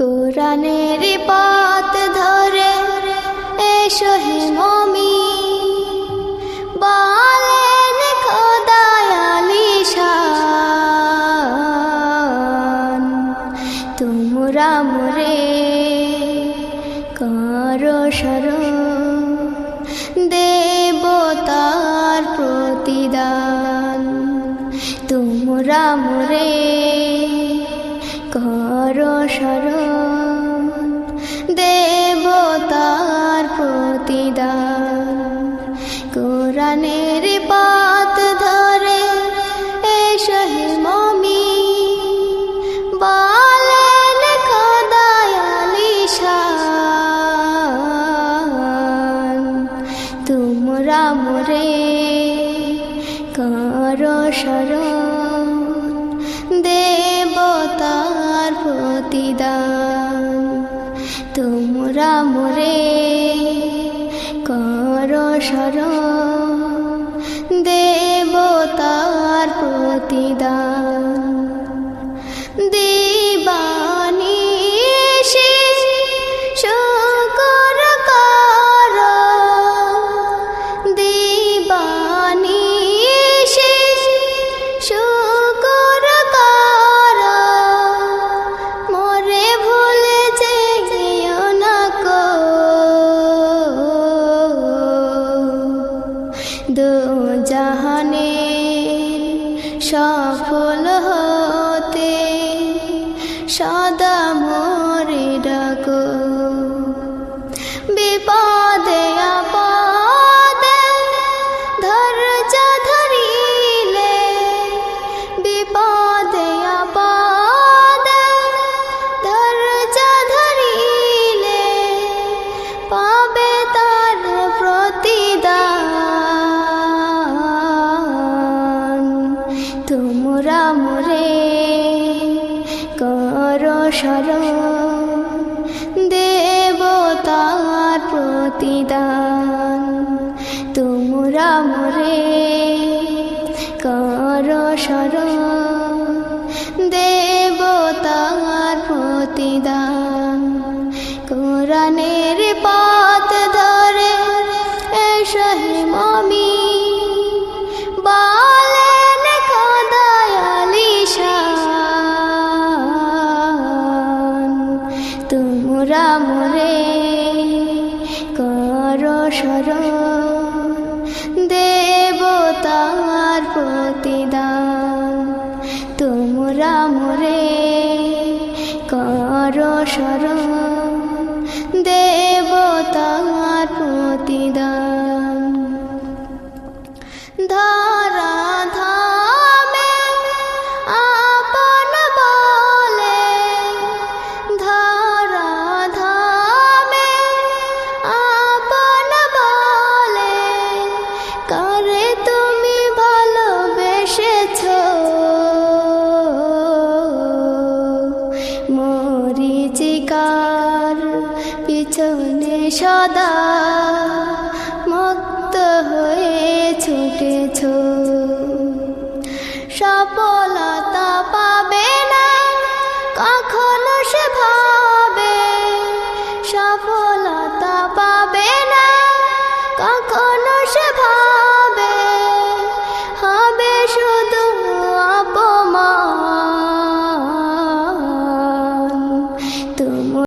কোরআনের পাত ধরে এসো হে মমি। বলেন খোদায়ালি শান তোমরা মোরে করো স্মরণ দেবতার প্রতিদান। তোমরা মোরে করো স্মরণ দেবতার প্রতিদান। কোরআনের পাত ধরে এসো হে মমি, বলেন খদায়ালিশান তোমরা মোরে করো স্মরণ দেবতার প্রতিদান তোমরা মোরে কর সর দেবতার প্রতিদান। দো জাহানে সফল হতে সদা মরে ডাকো। স্মরণ দেবতার প্রতিদান। তোমরা মরে কর স্মরণ দেবতার প্রতিদান। কোরআনের তোমরা মোরে করো স্মরণ দেবতার প্রতিদান। তোমরা মোরে করো স্মরণ দেবতার প্রতিদান। ধরা কার পিছনে সদা মত্ত হয়ে ছুটেছ। সপন